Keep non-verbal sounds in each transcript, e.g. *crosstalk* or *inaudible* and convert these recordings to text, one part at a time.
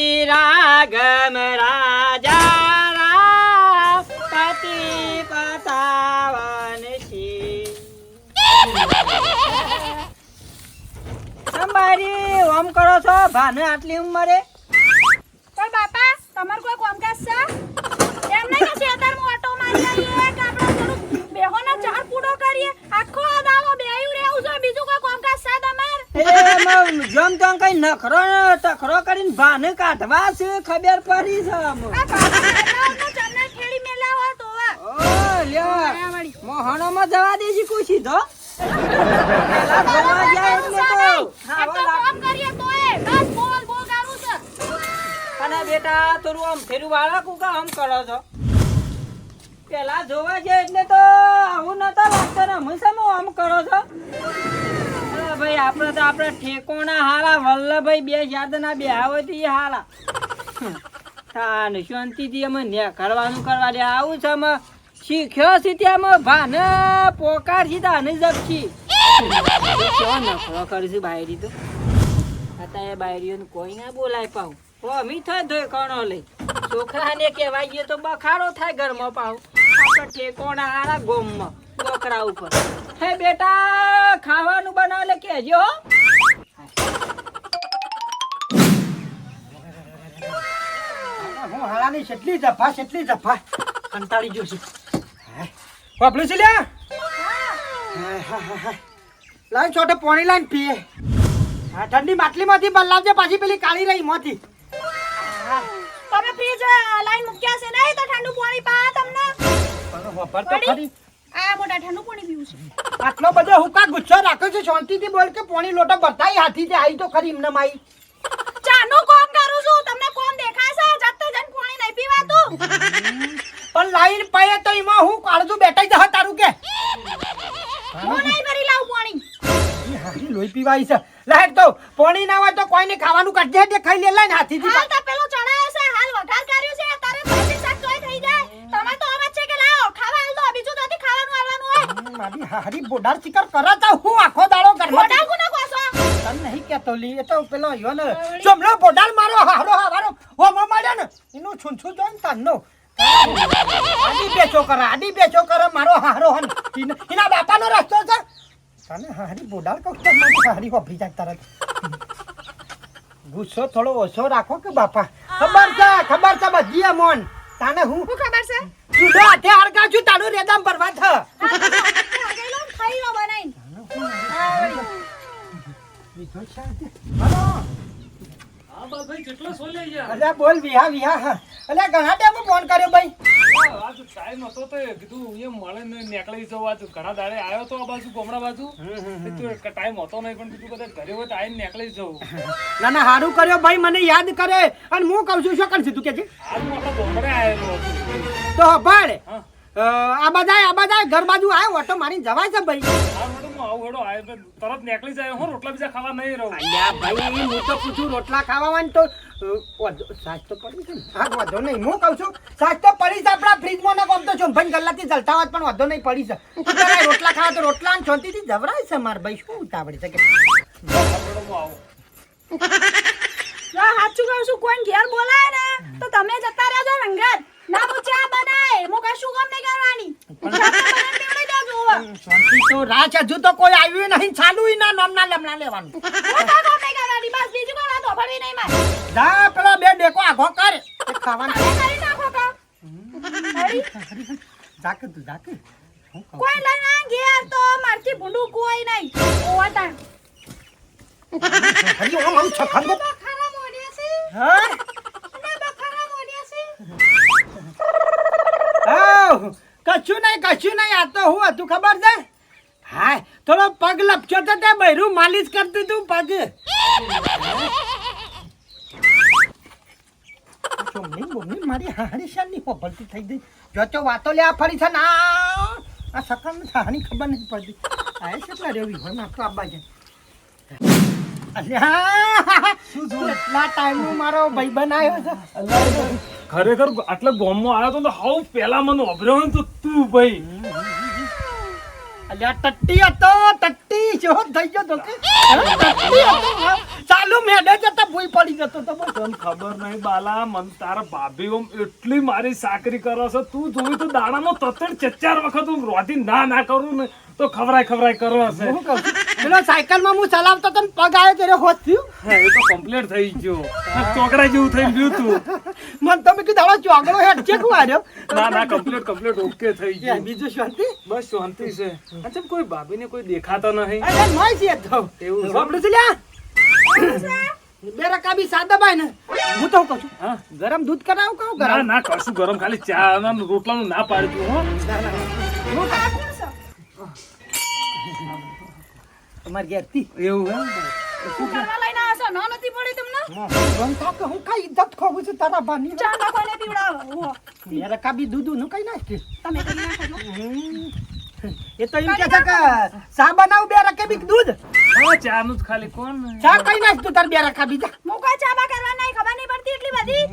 પતિ રાગમ રાજા રામ પતિ પતાવન તમારી ઓમ કરો છો? ભાને આટલી ઉંમરે. પણ બાપા તમારું કોઈ કોમકાજ છે એમ નહીં કે શેતારમાં ઓટો મારી આવીએ કે આપણે થોડું બેહોના ચાર પૂડો કરીએ આખો આ દાડો બેહ્યું રહેવું છે બીજું કોઈ કામકાજ છે તમાર એ એમાં જેમ તેમ કઈ નખરો ટખરો કરીને ભાન કાઢવા છે ખબર પડી છે મોહણો માં જવા દેજી કોઈ સીધો. છે બેટા થોડું આમ ફેરું વાળા કુકા આમ કરો છો. પેલા જોવા જાય એટલે તો આવું નતો લાગતો ને. હંમેશા આમ કરો છો. ભાઈ, આપણે તો આપણે ઠેકોણા હારા વલ્લભભાઈ બે યાદના બે આવતી હારા તાન શાંતિથી અમે ને કરવાનું કરવા દે આવું છે અમે. શીખ્યો છે ત્યાં ભાને, પોકાર છે તાને જપછી કરીશું બાયરી તો. અત્યારે બાયરીઓને કોઈ ના બોલાય પાઉં અમી થાય ધોઈ કણો લઈ. છોકરાને કહેવાય ગયો તો બખાડો થાય ઘરમાં પાઉં આપણે ઠેકોણા હારા ગોમમાં બોકરા ઉપર. હે બેટા ખાવાનું બનાવ કહેજો હો. હાળાની કેટલી જફા કેટલી જફા. કંટાળી ગયો છું. વાપરું છે લ્યા. લાઈન છોટે પોણી લાઈન પીએ. ઠંડી માટલીમાંથી બદલાવજે પાછી પેલી કાળી રહી મોતી તમે ફ્રીજ લાઈન મૂક્યા છે નહીં તો ઠંડુ પાણી પા તમને. વપર તો? ખરી. આ મોટા ઠંડુ પાણી પીવું છે. આટલો બધો હુકા ગુસ્સો રાખ્યો છે શાંતિથી બોલ કે પાણી લોટો બતાઈ હાથી તે આવી તો ખરી એમને માઈ. ચાનો કોમ કરું છું તમને કોમ દેખાય છે? જતે જન પાણી નહીં પીવાતું. પણ લાઈન પાયે તો એમાં હું કાળજું બેઠાઈ જહ તારું કે? હું નહીં ભરી લાવ પાણી. હારી લોહી પીવાય છે. લાઈટ તો પાણી ના હોય તો કોઈને ખાવાનું કાઢજે તે ખાઈ લે લાઈન હાથીથી હા તો પેલો ચડાયો મારી હારી બોડાર ચિકર કરે તો હું આખો દાડો ઘરમાં મોટા ગુનો કોસો તન નહીં કેતો લી એ તો પેલો યો ને જમલો બોડાર મારો હારો હારો હો મો માર્યો ને એનું છુનછું જોઈ ને તનનો. આડી બેચો કરે આડી બેચો કરે મારો હારો હન. એના બાપાનો રસ્તો છે. તને હારી બોડાર કહું તો હારી હોભી જાય તરત. ગુસ્સો થોડો ઓછો રાખો કે બાપા. ખબર છે ખબર છે બધી મન તાને હું શું ખબર છે? ચૂલો હાથે હળગા છું તારું રેદમ ભરવા અલ્યા બોલ વિહા વિહા અલ્યા ઘણા ટાઈમ ફોન કર્યો ભાઈ. આજ ટાઈમ હતો તો કીધું એ મળે ને નીકળી જવું આજ ઘણા દાડે આવ્યો તો આ બાજુ ગોમડા બાજુ ટાઈમ હતો નહીં પણ કીધું કદાચ ઘરે હોય તો આવીને નીકળી જવું ના ના હારું કર્યો ભાઈ મને યાદ કરે. અને હું કહું છું શું કરશે તું કે છે? આજ હું આપણા ગોમડે આવેલો તો ભાડ હા. આ બધા આ બધા ઘર બાજુ આવ્યો ઓટો મારી જવાય છે ભાઈ. તરત નીકળી જાય હું રોટલા બીજા ખાવા નહીં રહું. અલ્યા ભાઈ હું તો પૂછું રોટલા ખાવા તો સાચ તો પડી છે હા વધો નહીં હું કહું છું સાચ તો પડી છે આપણા ફ્રીજમાં ને કોમ તો ચોંભાઈ ગલ્લાથી જલતા હોત પણ વધો નહીં પડી છે. રોટલા ખાવા તો રોટલા ને શાંતિથી જવરાય છે માર ભાઈ શું ઉતાવળી છે કે? સાચું કહું છું કોઈ ઘેર બોલાય ને તો તમે જતા રહેજો રંગત. ના હું ચા બનાય. હું કશું કામ નહીં કરવાની. ચા તો હવે. શાંતિ તો હજુ તો કોઈ આવ્યું નહીં ચાલુ ના નામના લમણા લેવાનું. હું તો કામ નહીં કરવાની. બસ બીજું કોઈ વાત હોભળવી નહીં મારે. જા પેલો બે ડેકો આગો કર. ખાવાનું કરી નાખો કામ જાકે તું જાકે. કોઈ ઘેર તો. મારથી ભૂંડું કોઈ નહીં. હરી આમ છે. હા. કશું નહીં કશું નહીં આ તો હું હતું ખબર છે? હાય થોડો પગ લપચ્યો તો તે બૈરું માલિશ કરતું તું પગ. મારી હારી શાની હોભળતી થઈ ગઈ. જો તો વાતો લે આ ફરી છે ના આ સકમ હાની ખબર નથી પડતી. આ કેટલા રેવી હોયમાં તો આબા જાય? અલ્યા એટલા ટાઈમનું મારો ભાઈબંધ આવ્યો છે? ખરેખર આટલા ગોમમાં આવ્યો તો ને હાવ પહેલા મને અભર્યો ને તો તું ભાઈ. અલ્યા, ટટ્ટી હતો, ટટ્ટી જો થઈ ગયો તો ટટ્ટી હતો ચાલુ મેડે જતા ભૂઈ પડી જતો તો તને ખબર નહીં બાલા મન તારા ભાભી ઓમ એટલી મારી સાકરી કરો છો. તું જોઈ તો દાડાનો તત્તર ચચાર વખત હું રોધી ના ના કરું ને તો ખવરાય ખવરાય કરો હશે. હું કહું પેલો સાયકલમાં હું ચલાવતો તો પગ આવ્યો ત્યારે હોત થયું. એ તો કમ્પ્લીટ થઈ ગયો. ચોકડા જેવું થઈ ગયું તું. મન તમે કીધું હવે ચોગડો હેડ છે કું આવ્યો ના ના કમ્પ્લીટ કમ્પ્લીટ ઓકે થઈ ગયું. બીજું શાંતિ? બસ શાંતિ છે. અચ્છા કોઈ ભાભીને કોઈ દેખાતો નહીં? મોય છે તો. એવું? સાંભળ્યું છે લ્યા બે રકાબી સાદા ભાઈ ને. હું તો કહું છું? હા. ગરમ દૂધ કરાવું કહું ના ગરમ ના કશું ગરમ ખાલી ચા અને રોટલાનું ના પાડજો હો? તમારે ઘેરથી એવું એમ? શું કરવા લઈને આવ્યા છો? ન નથી પડી તમને? ગમ થા કે હું કઈ ઇજ્જત ખોવું છું તારા બાની ચા ના કોઈને પીવડાવો બે રકાબી દૂધનું કઈ નાખી? તમે કરી નાખો એ તો એમ કે છે કે ચા બનાવું બે રકાબી દૂધ? હવે ચાનું જ ખાલી કોણ? ચા કઈ નાખ તું તાર બે રાખા બીજા. મુકા ચા બા કરવા નહીં ખબર નહીં પડતી એટલી બધી?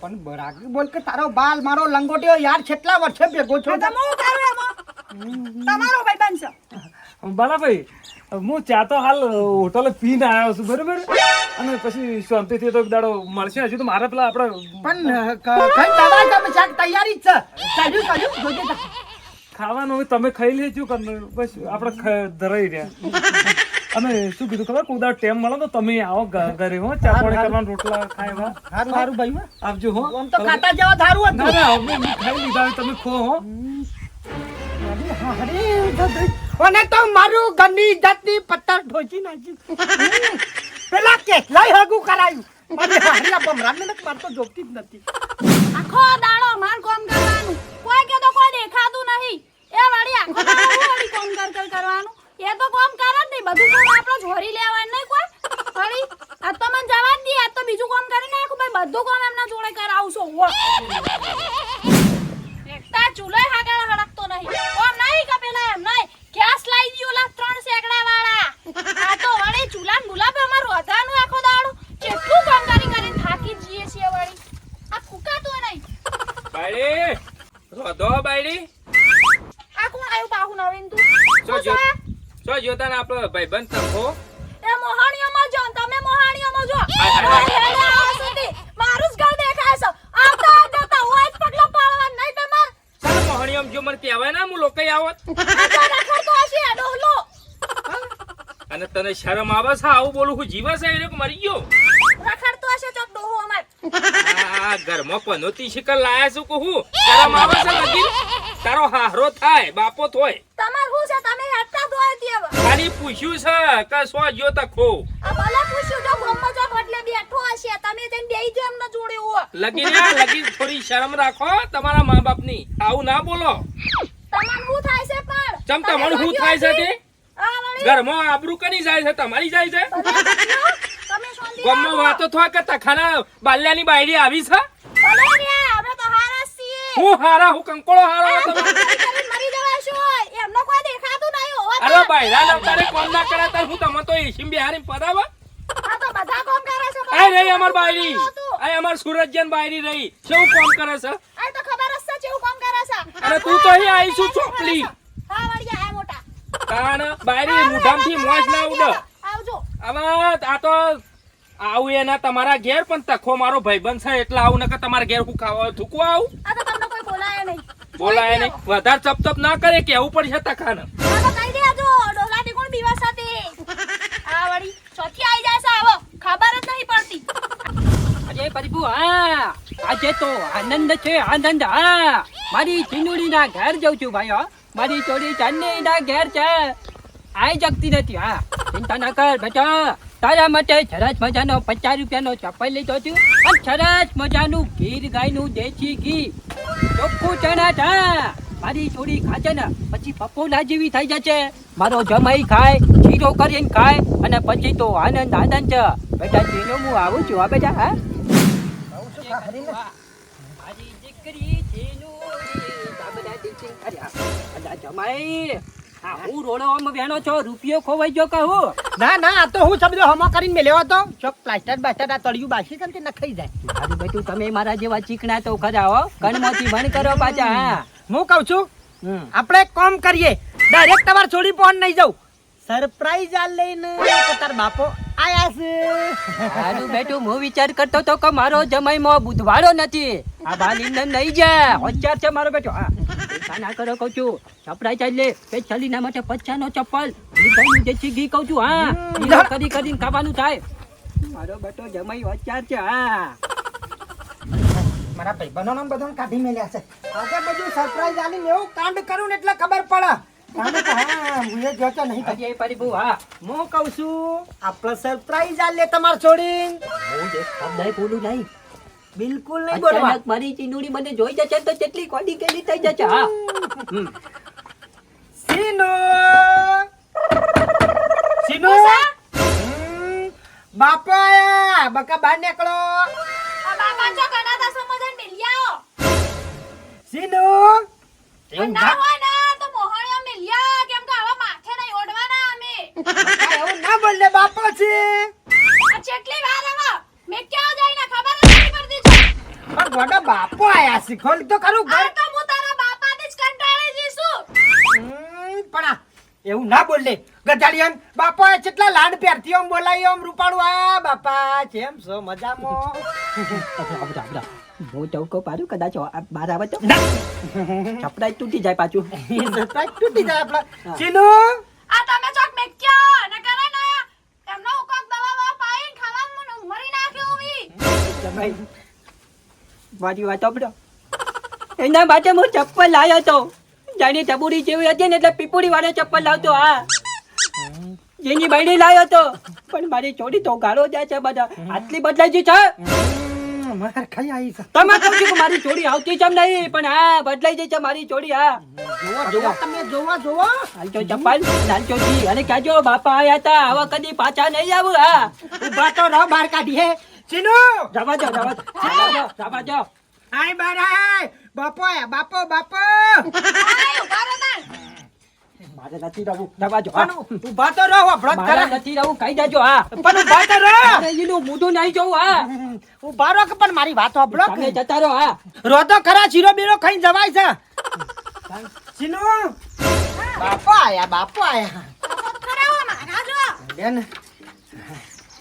પણ બરાબર બોલ કે તારો બાલ મારો લંગોટીઓ યાર છેટલા વર્ષે ભેગો છો તો હું કરું એમાં? તમારો ભાઈ બનશે બાલાભાઈ હું ચા તો હાલ હોટલે પીને આવ્યો છું બરોબર? અને પછી શાંતિથી તો દાડો મળશે હજી તો મારે પેલા આપણે પણ કઈ દવા તમે ચા તૈયારી જ છે. ચાલ્યું ચાલ્યું જોજે ખાવાનું તમે ખાઈ લેજો કે બસ આપણે ધરાઈ રહ્યા. અને શું કીધું ખબર? કોઈ દાડો ટેમ મળે તો તમે આવો ઘરે હો ચા પાણી કરવાના રોટલા ખાવા હારું હારું. ભાઈ આપજો હો. આમ તો કાંટા જવા ધારું હતું ના હવે મેં ખાઈ લીધા તમે ખો હો. અને તો મારું ઘરની ઇજ્જતની પત્તર ઠોચી નાખી. પેલા કેટલાય હગું કરાયું. અરે હારી આ ભમરાને નથી મારતો જોગતી જ નથી. આખો દાડો માર કોમ કરવાનું. કોઈ કે તો કોઈ દેખાતું નહીં. એ વાળી આખો દાડો હું વાળી કોમ કર કર કરવાનું? એ તો કોમ કરે જ નહીં, બધું કામ આપણે જોરી લેવાનું નહીં કોઈ. વળી આ તો મને જવા જ દે, આ તો બીજું કોમ કરી નાખું, ભાઈ, બધું કામ એમના જોડે કરાવશો હો તને શરમ આવે છે? આવું બોલું હું જીવા છે એ મરી ગયો? રખડતો હશે ચોક ડોહો અમાર. આ ઘરમાં પનોતી શિકલ લાયા છું કહું શરમ આવે છે લગી તારો હારો થાય બાપો થોય તમાર હું છે? તમે હેડતા ધોય દેવ ખાલી પૂછ્યું છે કે સો જો તખો ભલે પૂછ્યું જો ગોમમાં જો એટલે બેઠો હશે તમે જઈને બેહી જો એમને જોડે હો લગી ને લગી થોડી શરમ રાખો તમારા મા બાપની. આવું ના બોલો. તમાર હું થાય છે પણ? ચમ તમે તમારું શું થાય છે તે? ઘરમાં આબરૂ કની જાય છે? તમારી જાય છે? ગામમાં. વાતો થવા કે તખાના બાલ્યાની બાયડી આવી છે? હું હારા હું કંકોળો હારો. અરે બાયરા નવતારે કોમ ના કરે તાર હું તમે તો એસીમ બિહારી પડાવા આ રહી અમાર બાયરી. આ અમાર સુરજ્યન બાયરી રહી. શું કામ કરે છે? આ તો ખબર જ છે કેવું કામ કરે છે. અરે તું તો અહીં આવીશું ચોપલી મોટા તાણ બારી મુઢામથી મોજ ના ઉડ. આવજો. હવે આ તો આવું એના તમારા ઘેર પણ તખો મારો ભાઈબંધ છે એટલે આવું નકર તમારા ઘેર હું ખાવા થૂકવા આવું. આ તો તમને કોઈ બોલાય નહીં. બોલાય નહીં. વધારે ચપ ચપ ના કરે કેવું પડશે તખાને. આ તો કહી દેજો ડોલાટી કોણ બીવા સાથે? આ વળી ચોથી આવી જાય છે આવો. ખબર જ નહીં પડતી. અજય પ્રભુ હા. આજે તો આનંદ છે આનંદ હા. મારી ચીનુડીના ઘેર જઉં છું ભાઈ હો. મારી ચોરી ચાંદનીના ઘેર છે. આઈ જગતી નથી હા. ચિંતા ના કર બેટા. તારા માટે સરસ મજાનો પચાસ રૂપિયાનો ચપ્પલ લીધો છું અને સરસ મજાનું ગીર ગાયનું દેશી ઘી. ચોખ્ખું ચણા ચા મારી ચોરી ખાશે ને પછી પપોલા જેવી થઈ જશે મારો જમાઈ ખાય શીરો કરીને ખાય અને પછી તો આનંદ આનંદ છે. બેટા ચીનો હું આવું છું હા બેટા હા? મારી દીકરી ચીનુડી, જમાઈ હું રોડવામાં બેનો છો રૂપિયો ખોવાઈ ગયો કહું ના ના આ તો હું સમજો હમો કરીને મેલ્યો હતો ચોક પ્લાસ્ટર બાસ્ટર આ તળિયું બાસી કરીને નખાઈ જાય? બધું તમે મારા જેવા ચીકણા તો ખરા હો. કણમાંથી વણ કરો પાછા હા. હું કહું છું. આપણે એક કામ કરીએ. ડાયરેક્ટ તમારે છોડી પણ નહીં જવું. સરપ્રાઈઝ આ લઈને તાર બાપો આયા છે. બેટું હું વિચાર કરતો તો કે મારો જમાઈમાં બુધવાળો નથી. આ બાલીને નહીં જાય હોશિયાર છે મારો બેટો. હા. ચિંતા ના કરો કહું છું. સપરાઈ ચાલે તે ચલીના માટે પચાનો ચપ્પલ. લીધાનું જે ઘી કહું છું હા. લીલો કરી કરીને ખાવાનું થાય. મારો બેટો જમાઈ હોશિયાર છે હા. મારા ભાઈબંધો નામ બધાને કાઢી મેલ્યા છે. આજે બધું સરપ્રાઈઝ આલીને એવું કાંડ કરું ને એટલે ખબર પડે. હા હું એ જોતો નહીં હજી એ પરી બહુ હા. હું કહું છું આપણે સરપ્રાઈઝ આલે તમાર છોડીને હું જે શબ્દ બોલું નહીં. બિલકુલ નહીં બોલવા. મારી ચીનુડી મને જોઈ જશે તો કેટલી કોડી કેલી થઈ જશે હા. સીનો સીનો બાપા આયા બકા બહાર નીકળો. બાપા જો કના તા સમજણ મિલ્યાઓ. સીનો ના હોય ને તો મોહણીઓ મિલ્યા કેમ કે આવા માથે નહીં ઓઢવાના અમે. એવું ના બોલને બાપો છે. ચેટલી વાર હવે મેં ક્યાં જઈને ખબર બાપો આયા છે ખોલ તો ખરું ઘર. આ તો હું તારા બાપાથી જ કંટાળી જઈશું પણ આ એવું ના બોલે. ગધાડિયન બાપા કેટલા લાડ પ્યારથી આમ બોલાય આમ રૂપાળું. આ બાપા કેમ છો મજામાં. હું ચૌકો પાડું કદાચ આ બહાર આવે તો. છપડાઈ તૂટી જાય પાછું. સરપ્રાઈઝ તૂટી જાય આપણા. ચીનુ? આ તમે ચોક મેં ક્યાં ને કરે ને. એમનો ઉકોક દવા વા પાઈને ખાવાનું મને મરી નાખ્યો જમાઈ. મારી વાત આપડો એના માટે હું ચપ્પલ લાવ્યો હતો જાની ચબુડી જેવી હતી ને એટલે પીપુડી વાળો ચપ્પલ લાવતો હા. જેની બાયડી લાવ્યો હતો પણ મારી ચોરી તો ગાળો જાય છે બધા. આટલી બદલાઈ ગઈ છે? માર ખાઈ આવી છે. તમે કહું છું કે મારી ચોરી આવતી છે નહીં પણ હા બદલાઈ ગઈ છે મારી ચોરી હા. જોવા જોવો તમે જોવો જોવો. હાલતો ચપ્પલ લાલચો જી. અને કહેજો બાપા આયા હતા હવે કદી પાછા નહીં આવું હા. ઊભા તો રહો બહાર કાઢીએ. ચીનુ! જવા જાવ જવા જવા દો જવા આય બહાર આય બાપો આયા બાપો બાપો. મારે નથી રહું જવા જો હા. પણ ઊભા રહો વ્રત કરે નથી રહું કહી દેજો હા. પણ ઊભા તો રહો. અરે એનું મોઢું નહીં જોઉં હા. હું બારો કે પણ મારી વાત સાંભળો તમે જતા રહો હા. રોતો ખરા ચીરો બીરો ખાઈ જવાય છે. ચીનુ! બાપો આયા બાપો આયા. ખરા મારા જો બેન.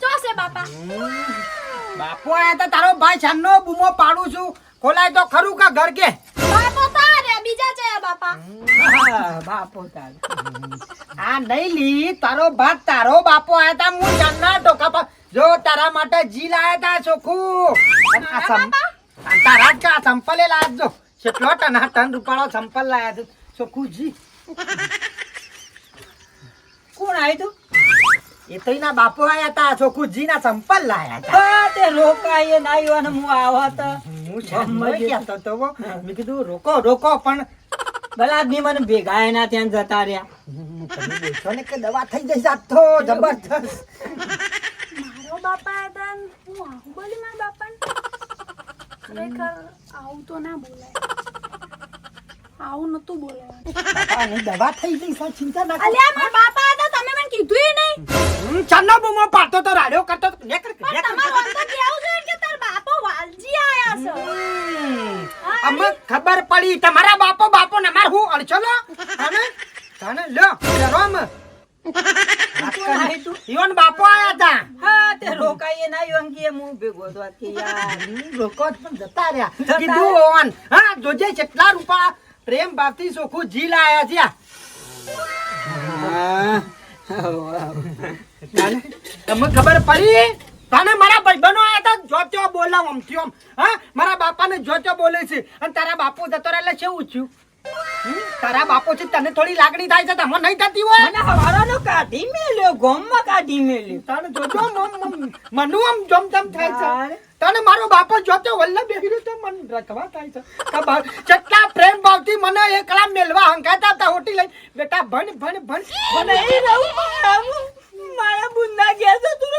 જો છે બાપા. બાપો આયા તો તારો ભાઈ છાનનો બૂમો પાડું છું. ખોલાય તો ખરું કા ઘર કે? બાપો તારે બીજા છે બાપા. બાપો તારે. આ નહીં લી તારો ભાત તારો બાપો આયા તા હું જાનના ટોકા પર જો તારા માટે જી લાયા તા આ તારા કા સંપલે લાયા જો કેટલો ટન ટન રૂપાળો સંપલ લાયા છે? ચોખ્ખું જી કોણ આવ્યું તું? એ તો એના બાપો આયા તા છોકુજી ના સંપલ લાયા તા. તે રોકાય ના આવ્યો ને હું આવો તો હું સમજી ગયા તો હો. મેં કીધું રોકો રોકો પણ બલાદમી મને ભેગા એના ત્યાં જતા રહ્યા. તમે બોલશો ને કે દવા થઈ જશે આ તો જબરજસ્ત. મારો બાપા હતા હું આવું બોલી મારા બાપા ખરેખર આવું તો ના બોલાય. આવું નતું બોલાવાનું. દવા થઈ ગઈ છે ચિંતા ના કર. અલ્યા મારા બાપા હતા તમે મને કીધું નહીં. છાનનો બૂમો પાડતો તો રાડ્યો કરતો તો. નેકર, પણ નેકર. તમારું અંદર કેવું છે કે તાર બાપો વાલજી આયા છે. અમને ખબર પડી તમારા બાપો બાપો ને માર હું અડચલો અને તને લ્યો કરો તું? ઈવન બાપો આયા તા હા તે રોકાઈએ ના કે હું ભેગો યાર પણ જતા રહ્યા કીધું ઓન હા જોજે કેટલા રૂપા પ્રેમ ભાવથી સોખું જીલ આયા છે. તમને ખબર પડી? તને મારા ભાઈબંધો આયા તા જો ત્યો બોલાવ આમથી આમ. હા મારા બાપાને જોચો બોલે છે. અને તારા બાપુ જતો રહે એટલે કેવું થયું? તારા બાપુ છે તને થોડી લાગણી થાય છે તમને નહીં થતી હોય? મને હવારાનો કાઢી મેલ્યો ગોમમાં કાઢી મેલ્યો. તને જોજો મનુ આમ જમ જમ થાય છે. તને મારો બાપો જોતો વલ્લભ બેહીરો તો મન રખવા થાય છે. કે બા- કેટલા પ્રેમ ભાવથી મને એકલા મેલવા હંકાતા હતા હોટી લઈ. બેટા ભણ ભણ ભણ. મને એ રહું. મારા બુંદા ગયા તો તું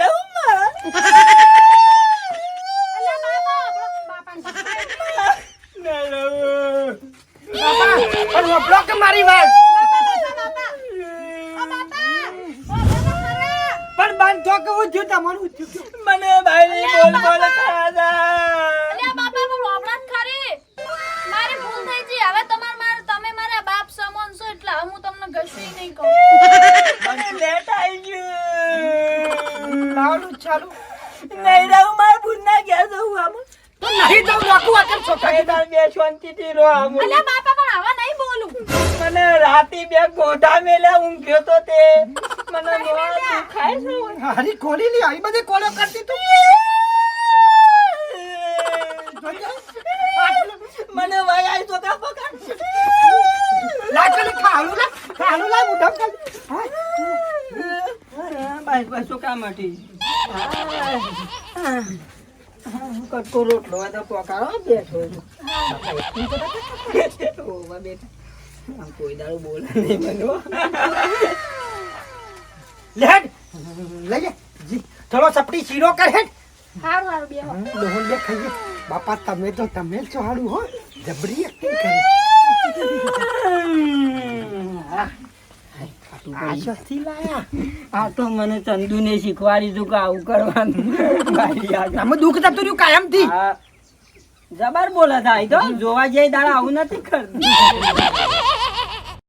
રહો મારા ના રહું મારી વાત પણ બાંધો કે હું થયું તમારું મને ભાઈ બોલ બોલ ખાધા. હવે હું તમને કશું નહીં કહું. લેટ આવી ગયું. લાવલું ચાલુ. નહીં રહું મારા ભૂલ ના ગયા જવું આમ. તો નહીં તો રાખું આકર છોકરા તાર બે શાંતિથી રો આમ. અલે બાપા પણ આવા નહીં બોલું. મને રાતે બે ગોઠા મેલ્યા ઊંઘ્યો તો તે. મને નોવા દુખાય છે? હારી કોલી લી આવી બધે કોલો કરતી તું. મને વાય આઈ તો કા પકડ. લાકડી ખાલું લા ખાલું લા મુઢમ કર બસ બસ શું કામ હતી? કટકો રોટલો હોય તો પકાડો બેઠો છું. ઓવા બેટા કોઈ દાડો બોલે નહીં બનવો લેટ લઈ લે. જી. થોડો સપડી શીરો કર હેડ. હારું હારું બેહો. લોહન લે ખાઈએ. બાપા તમે તો તમે જ હાડું હો. જબરી એક્ટિંગ કરી. આ તો મને ચંદુને શીખવાડી તું કે આવું કરવાનું. દુઃખ થતું રહ્યું કાયમથી જબર બોલે થાય તો જોવા જઈ દાડા આવું નથી કરતું. *laughs*